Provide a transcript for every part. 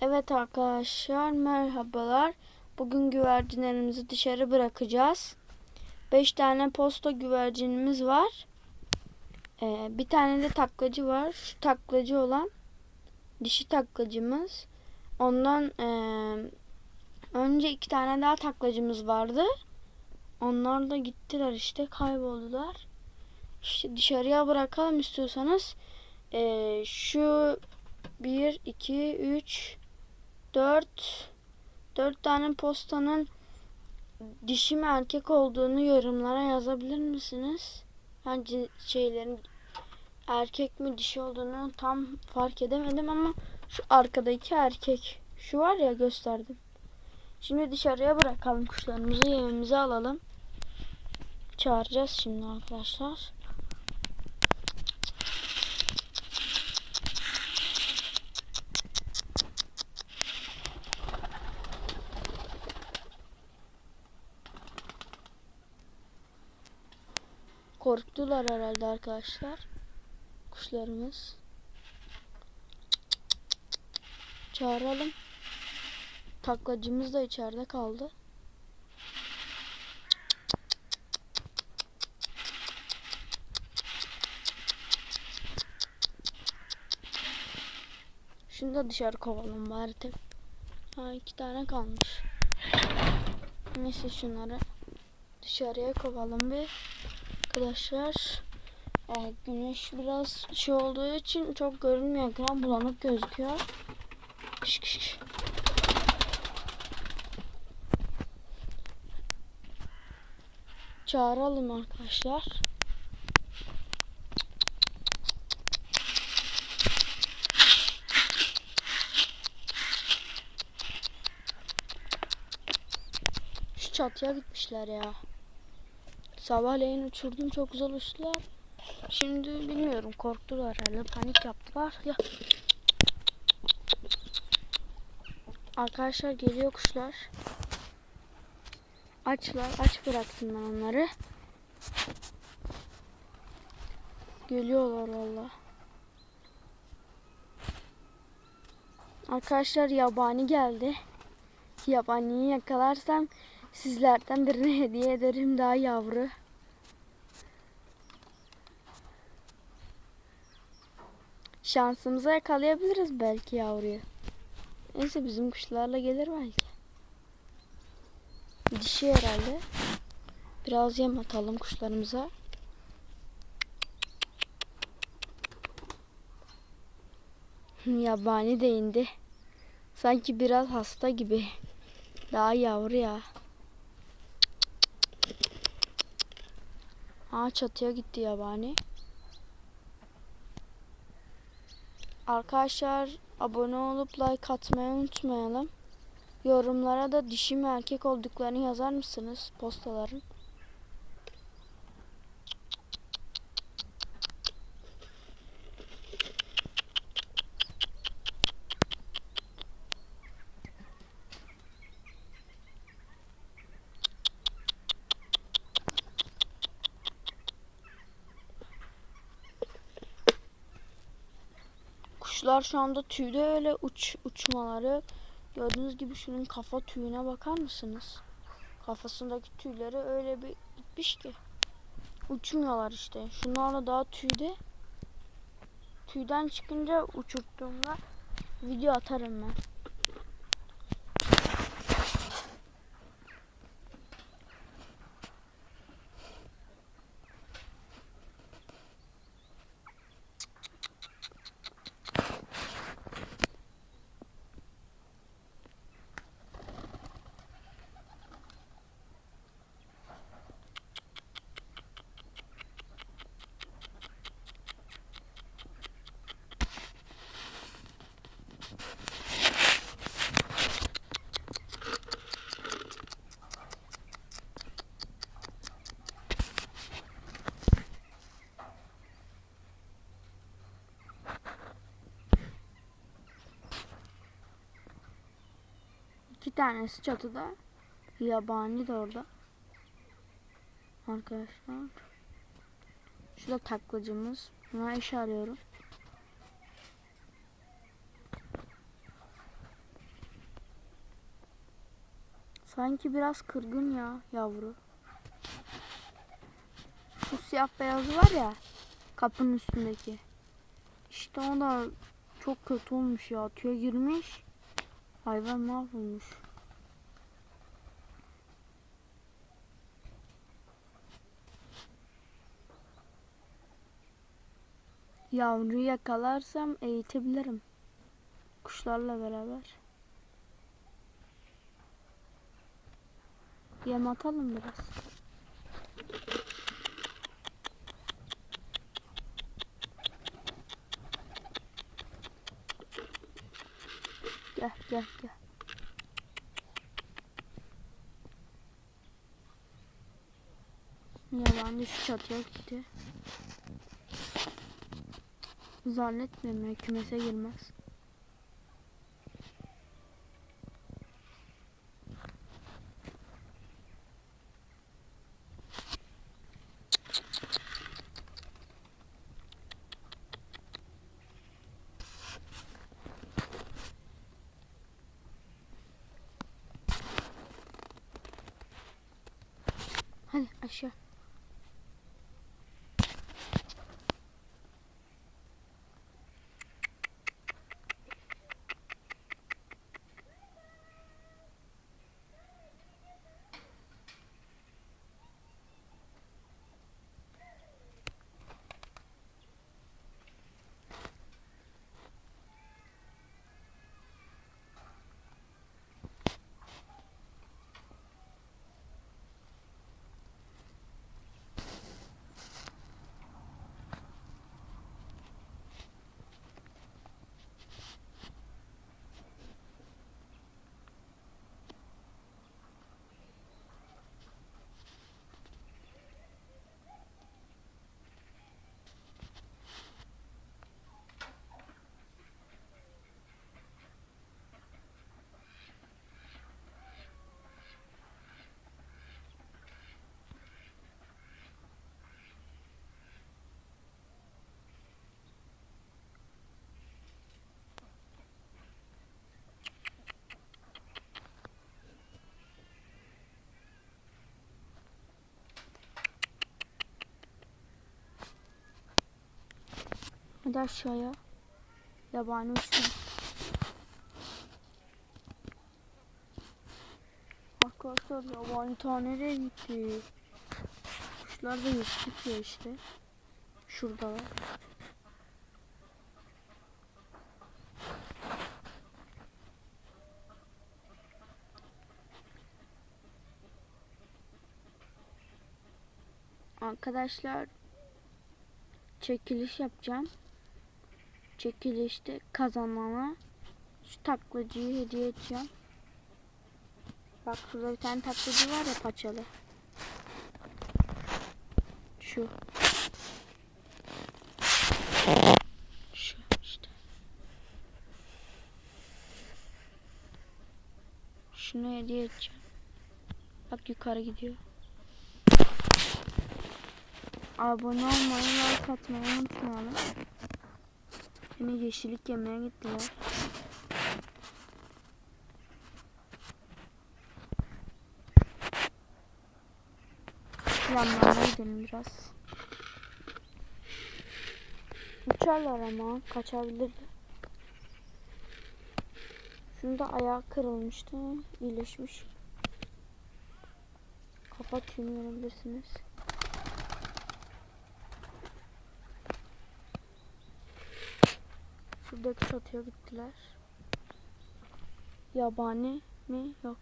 Evet arkadaşlar merhabalar. Bugün güvercinlerimizi dışarı bırakacağız. 5 tane posta güvercinimiz var. Ee, bir tane de taklacı var. Şu taklacı olan dişi taklacımız. Ondan eee, önce iki tane daha taklacımız vardı. Onlar da gittiler işte kayboldular. İşte dışarıya bırakalım istiyorsanız. Ee, şu 1, 2, 3, 4 4 tane postanın dişi mi erkek olduğunu yorumlara yazabilir misiniz? Cin- şeylerin erkek mi dişi olduğunu tam fark edemedim ama şu arkadaki erkek. Şu var ya gösterdim. Şimdi dışarıya bırakalım kuşlarımızı yemimizi alalım. Çağıracağız şimdi arkadaşlar. Korktular herhalde arkadaşlar. Kuşlarımız. Çağıralım. Taklacımız da içeride kaldı. Şunu da dışarı kovalım bari tek. Ha iki tane kalmış. Neyse şunları dışarıya kovalım bir. Arkadaşlar e, güneş biraz şey olduğu için çok görünmüyor. Ekran bulanık gözüküyor. Şık şık. Çağıralım arkadaşlar. Şu çatıya gitmişler ya. Sabahleyin uçurdum çok güzel uçtular. Şimdi bilmiyorum korktular herhalde panik yaptılar. Ya. Arkadaşlar geliyor kuşlar. Açlar aç bıraktım ben onları. Geliyorlar valla. Arkadaşlar yabani geldi. Yabaniyi yakalarsam sizlerden birine hediye ederim daha yavru. Şansımıza yakalayabiliriz belki yavruyu. Neyse bizim kuşlarla gelir belki. Dişi herhalde. Biraz yem atalım kuşlarımıza. Yabani de indi. Sanki biraz hasta gibi. Daha yavru ya. Aa çatıya gitti yabani. Arkadaşlar abone olup like atmayı unutmayalım. Yorumlara da dişi mi erkek olduklarını yazar mısınız postaların? Kuşlar şu anda tüyde öyle uç uçmaları. Gördüğünüz gibi şunun kafa tüyüne bakar mısınız? Kafasındaki tüyleri öyle bir gitmiş ki. Uçmuyorlar işte. Şunlarla daha tüyde. Tüyden çıkınca uçurttuğumda video atarım ben. Tanesi çatıda. Yabani de orada. Arkadaşlar. Şurada taklacımız. Buna iş arıyorum. Sanki biraz kırgın ya yavru. Şu siyah beyazı var ya kapının üstündeki. İşte o da çok kötü olmuş ya. Tüye girmiş. Hayvan mahvolmuş. Yavruyu yakalarsam eğitebilirim. Kuşlarla beraber. Yem atalım biraz. Gel gel gel. Yabancı şu çatıya gitti. Zannetmiyorum ya kümese girmez. Hadi aşağı. Hadi aşağıya. Yabani uçtu. Arkadaşlar yabani ta nereye gitti? Kuşlar da yüksek ya işte. Şuradalar. Arkadaşlar çekiliş yapacağım. Çekilişte kazanana şu taklacıyı hediye edeceğim. Bak şurada bir tane taklacı var ya paçalı. Şu. Şu işte. Şunu hediye edeceğim. Bak yukarı gidiyor. Abone olmayı, like atmayı unutmayalım. Yine yeşillik yemeye gittiler. Yanlarına gidelim biraz. Uçarlar ama kaçabilirler. Şunda ayağı kırılmıştı. iyileşmiş. Kafa tüyünü görebilirsiniz. Şuradaki çatıya gittiler. Yabani mi? Yok.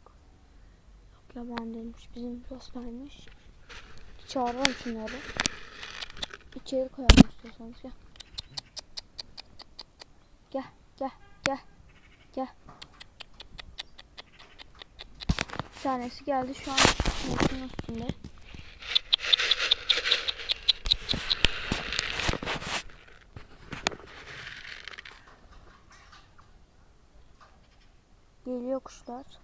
Yok yabani değilmiş. Bizim Rosmer'miş. Çağıralım şunları. İçeri koyalım istiyorsanız gel. Gel gel gel. Gel. Bir tanesi geldi şu an üstünde. Kuşlar.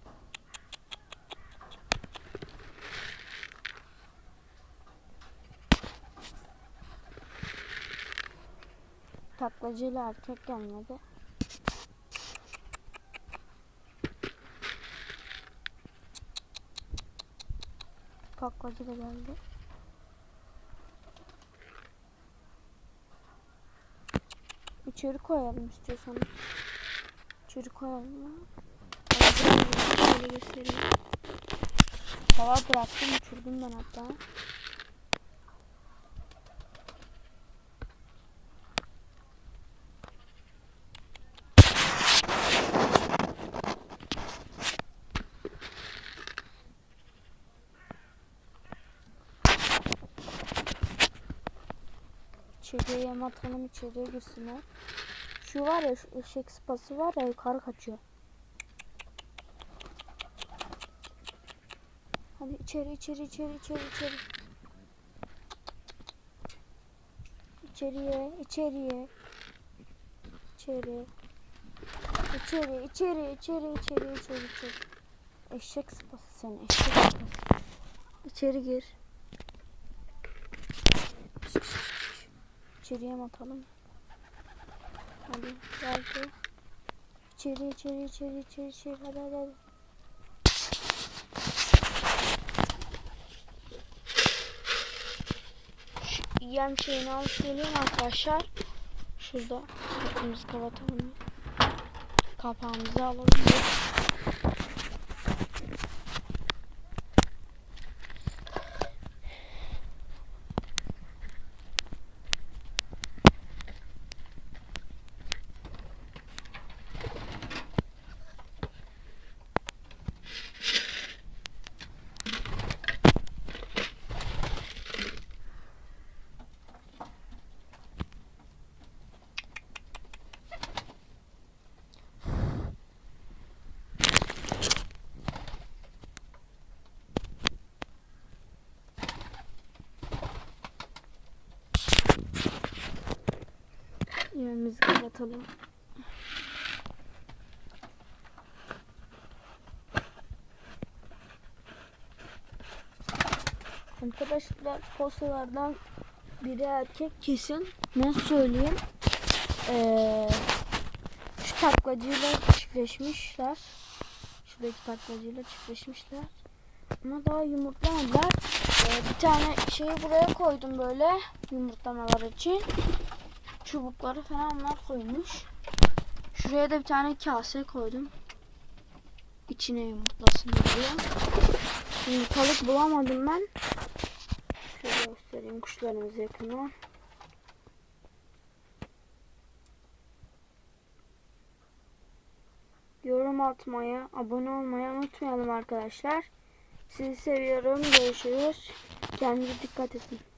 Taklacıyla erkek gelmedi. taklacı da geldi. İçeri koyalım istiyorsan. İçeri koyalım ya. Göstereyim. Hava bıraktım uçurdum ben hatta. İçeriye yem atalım içeriye girsinler. Şu var ya şu ışık sıpası var ya yukarı kaçıyor. Hadi içeri içeri içeri içeri içeri. İçeriye içeriye. İçeri. İçeri içeri içeri içeri içeri içeri. Eşek sıpası seni eşek sıpası. İçeri gir. İçeriye mi atalım? Hadi geldi. İçeri içeri içeri içeri içeri hadi hadi hadi. Şu yem şeyini alıp geleyim arkadaşlar. Şurada kapımızı kapatalım. Kapağımızı alalım. Kapatalım. Arkadaşlar postalardan biri erkek kesin. Ne söyleyeyim? Ee, şu taklacıyla çiftleşmişler. Şuradaki taklacıyla çiftleşmişler. Ama daha yumurtlamadılar. Ee, bir tane şeyi buraya koydum böyle yumurtlamalar için. Çubukları falan onlar koymuş. Şuraya da bir tane kase koydum. İçine yumurtlasın diye. Yumurtalık bulamadım ben. Şöyle göstereyim kuşlarımızı yakından. Yorum atmayı, abone olmayı unutmayalım arkadaşlar. Sizi seviyorum. Görüşürüz. Kendinize dikkat edin.